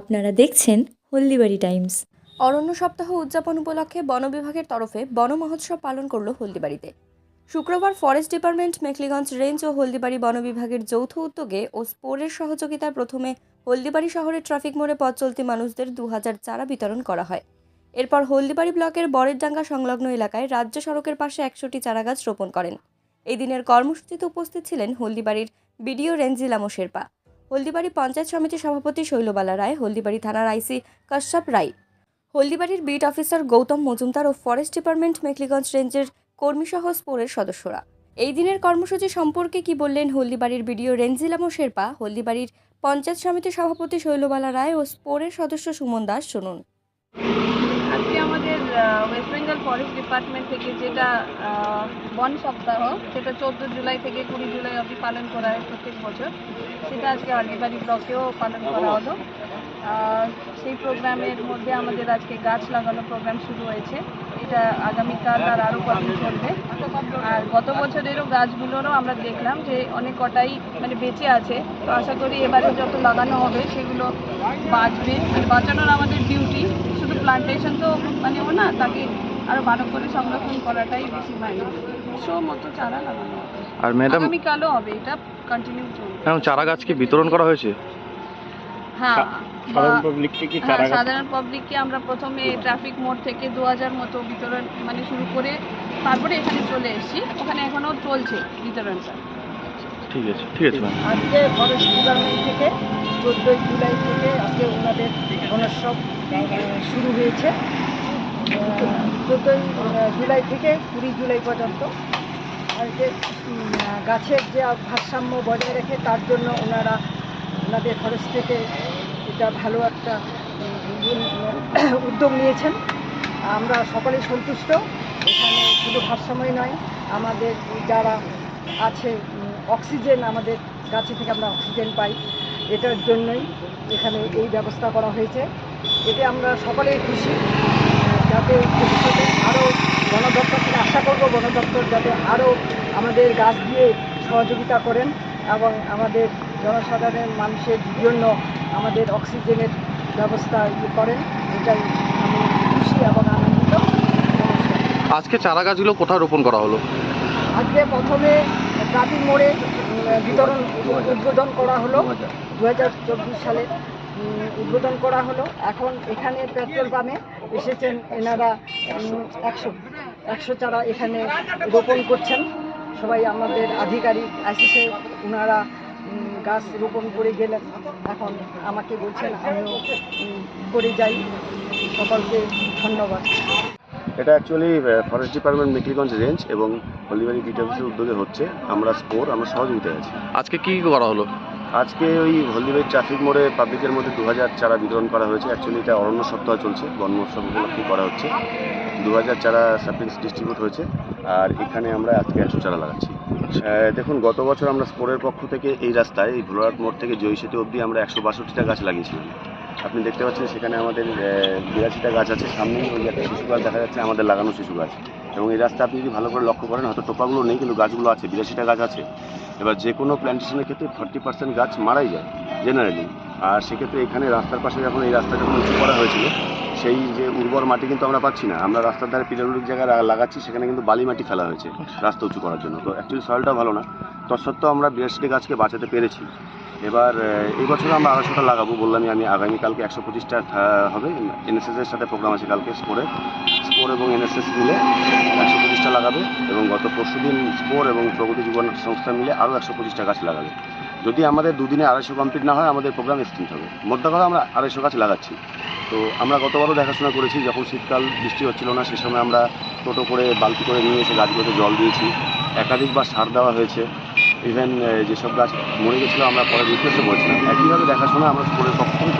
আপনারা দেখছেন হলদিবাড়ি টাইমস। অরণ্য সপ্তাহ উদযাপন উপলক্ষে বন বিভাগের তরফে বন মহোৎসব পালন করল হলদিবাড়িতে। শুক্রবার ফরেস্ট ডিপার্টমেন্ট মেখলিগঞ্জ রেঞ্জ ও হলদিবাড়ি বন বিভাগের যৌথ উদ্যোগে ও স্পোরের সহযোগিতায় প্রথমে হলদিবাড়ি শহরের ট্রাফিক মোড়ে পথ চলতি মানুষদের দু হাজার চারা বিতরণ করা হয়। এরপর হলদিবাড়ি ব্লকের বরেরডাঙ্গা সংলগ্ন এলাকায় রাজ্য সড়কের পাশে একশোটি চারাগাছ রোপণ করেন। এই দিনের কর্মসূচিতে উপস্থিত ছিলেন হলদিবাড়ির বিডিও রেঞ্জিলামো শেরপা হলদিবাড়ি পঞ্চায়েত সমিতির সভাপতি শৈলবালা রায়, হলদিবাড়ি থানার আইসি কাশ্যপ রায়। হলদিবাড়ির বিট অফিসার গৌতম মজুমদার ও ফরেস্ট ডিপার্টমেন্ট মেখলিগঞ্জ রেঞ্জের কর্মীসহ স্পোরের সদস্যরা। এই দিনের কর্মসূচি সম্পর্কে কি বললেন হলদিবাড়ির বিডিও রেঞ্জিলামো শেরপা হলদিবাড়ির পঞ্চায়েত সমিতির সভাপতি শৈলবালা রায় ও স্পোরের সদস্য সুমন দাস শুনুন। ওয়েস্ট বেঙ্গল ফরেস্ট ডিপার্টমেন্ট থেকে যেটা বন সপ্তাহ, সেটা চোদ্দ জুলাই থেকে কুড়ি জুলাই অবধি পালন করা হয় প্রত্যেক বছর। সেটা আজকে আলিবাড়ি ব্লকেও পালন করা হলো। সেই প্রোগ্রামের মধ্যে আমাদের আজকে গাছ লাগানো প্রোগ্রাম শুরু হয়েছে। এটা আগামীকাল আর আরও কদিন চলবে। আর গত বছরেরও গাছগুলোরও আমরা দেখলাম যে অনেক কটাই মানে বেঁচে আছে। তো আশা করি এবারে যত লাগানো হবে সেগুলো বাঁচবে। বাঁচানোর আমাদের ডিউটি প্লান্টেশন তো মানে ও না তাকে আরও ভালো করে সংরক্ষণ করাটাই বেশি মানে শো মতো চারা লাগানো আর ম্যাডাম আগামীকালও হবে এটা কন্টিনিউ চলবে। ম্যাডাম চারা গাছ কি বিতরণ করা হয়েছে? হ্যাঁ সাধারণ পাবলিককে কি হ্যাঁ চারা সাধারণ পাবলিককে আমরা প্রথমে ট্রাফিক মোড় থেকে দু হাজার মতো বিতরণ মানে শুরু করে তারপরে এখানে চলে এসেছি। ওখানে এখনও চলছে বিতরণটা ঠিক আছে ঠিক আছে ম্যাম। আজকে ফরেস্ট ডিপার্টমেন্ট থেকে চোদ্দোই জুলাই থেকে আজকে ওনাদের আহ, শুরু হয়েছে। চোদ্দোই জুলাই থেকে কুড়ি জুলাই পর্যন্ত, আর যে গাছের যে ভারসাম্য বজায় রেখে তার জন্য ওনারা ওনাদের ফরেস্ট থেকে এটা ভালো একটা উদ্যোগ নিয়েছেন। আমরা সকলেই সন্তুষ্ট, এখানে শুধু ভারসাম্যই নয়, আমাদের যারা আছে অক্সিজেন আমাদের গাছে থেকে আমরা অক্সিজেন পাই, এটার জন্যই এখানে এই ব্যবস্থা করা হয়েছে। এতে আমরা সকলেই খুশি। যাতে ভবিষ্যতে আরও বন দপ্তর থেকে আশা করব বন দপ্তর যাতে আরও আমাদের গাছ দিয়ে সহযোগিতা করেন এবং আমাদের জনসাধারণের মানুষের জন্য আমাদের অক্সিজেনের ব্যবস্থা করেন। এটাই আমি খুশি এবং আনন্দিত। আজকে চারা গাছগুলো কোথায় রোপণ করা হলো? আজকে প্রথমে ট্রাফিক মোড়ে বিতরণ উদ্বোধন করা হলো দু চব্বিশ সালে। উদ্বোধন করা হলো। এখন এখানে পেট্রোল পাম্পে এসেছেন এনারা একশো একশো চারা এখানে রোপণ করছেন। সবাই আমাদের আধিকারিক আসিছে ওনারা গাছ রোপণ করে গেলেন। এখন আমাকে বলছেন আমিও করে যাই। সকলকে ধন্যবাদ। এটা actually forest department Mekhliganj range এবং হলদিবাড়ি বিট অফিসের উদ্যোগে হচ্ছে। আমরা স্পোর আমরা সহযোগিতায় আছি। আজকে কি কি করা হলো? আজকে ওই হলদিবাড়ি ট্রাফিক মোড়ে পাবলিকের মধ্যে দু হাজার চারা বিতরণ করা হয়েছে। অ্যাকচুয়ালি এটা অরণ্য সপ্তাহ চলছে, বন মহোৎসব উপলক্ষে করা হচ্ছে। দু হাজার চারা সাপ্লিংস ডিস্ট্রিবিউট হয়েছে, আর এখানে আমরা আজকে একশো চারা লাগাচ্ছি। দেখুন, গত বছর আমরা স্পোরের পক্ষ থেকে এই রাস্তায়, এই ভোলাট মোড় থেকে জয়ী সেতু অবধি আমরা একশো বাষট্টিটা গাছ লাগিয়েছিলাম। আপনি দেখতে পাচ্ছেন সেখানে আমাদের বিরাশিটা গাছ আছে। সামনেই ওই একটা শিশু গাছ দেখা যাচ্ছে, আমাদের লাগানো শিশু গাছ। এবং এই রাস্তা আপনি যদি ভালো করে লক্ষ্য করেন, হয়তো টোপাগুলো নেই, কিন্তু গাছগুলো আছে, বিরাশিটা গাছ আছে। এবার যে কোনো প্ল্যান্টেশনের ক্ষেত্রে থার্টি পার্সেন্ট গাছ মারাই যায় জেনারেলি আর সেক্ষেত্রে এখানে রাস্তার পাশে যখন এই রাস্তা যখন উঁচু করা হয়েছিল, সেই যে উর্বর মাটি কিন্তু আমরা পাচ্ছি না। আমরা রাস্তার ধারে পিডাব্লিউডির জায়গায় লাগাচ্ছি, সেখানে কিন্তু বালি মাটি ফেলা হয়েছে রাস্তা উঁচু করার জন্য। তো অ্যাকচুয়ালি সয়েলটা ভালো না। তৎসত্ত্বেও আমরা বিরাশিটি গাছকে বাঁচাতে পেরেছি। এবার এই বছর আমরা আড়াইশোটা লাগাবো বললাম আমি আগামীকালকে একশো পঁচিশটা হবে। এনএসএসের সাথে প্রোগ্রাম আছে কালকে স্পোরে স্পোর এবং এনএসএস মিলে একশো পঁচিশটা লাগাবে এবং গত পরশু দিন স্পোর এবং প্রগতি জীবন সংস্থা মিলে আরও একশো পঁচিশটা গাছ লাগাবে। যদি আমাদের দুদিনে আড়াইশো কমপ্লিট না হয়, আমাদের প্রোগ্রাম এক্সটেন্ড হবে। মোদ্দা কথা আমরা আড়াইশো গাছ লাগাচ্ছি। তো আমরা গতবারও দেখাশোনা করেছি, যখন শীতকাল বৃষ্টি হচ্ছিল না, সে সময় আমরা টোটো করে বালতি করে নিয়ে এসে গাছগুলোতে জল দিয়েছি। একাধিকবার সার দেওয়া হয়েছে। ইভেন যেসব গাছ মরে গেছিল, আমরা পরে রিপ্লেসও করেছিলাম একইভাবে দেখাশোনা আমরা স্কুলের পক্ষ থেকে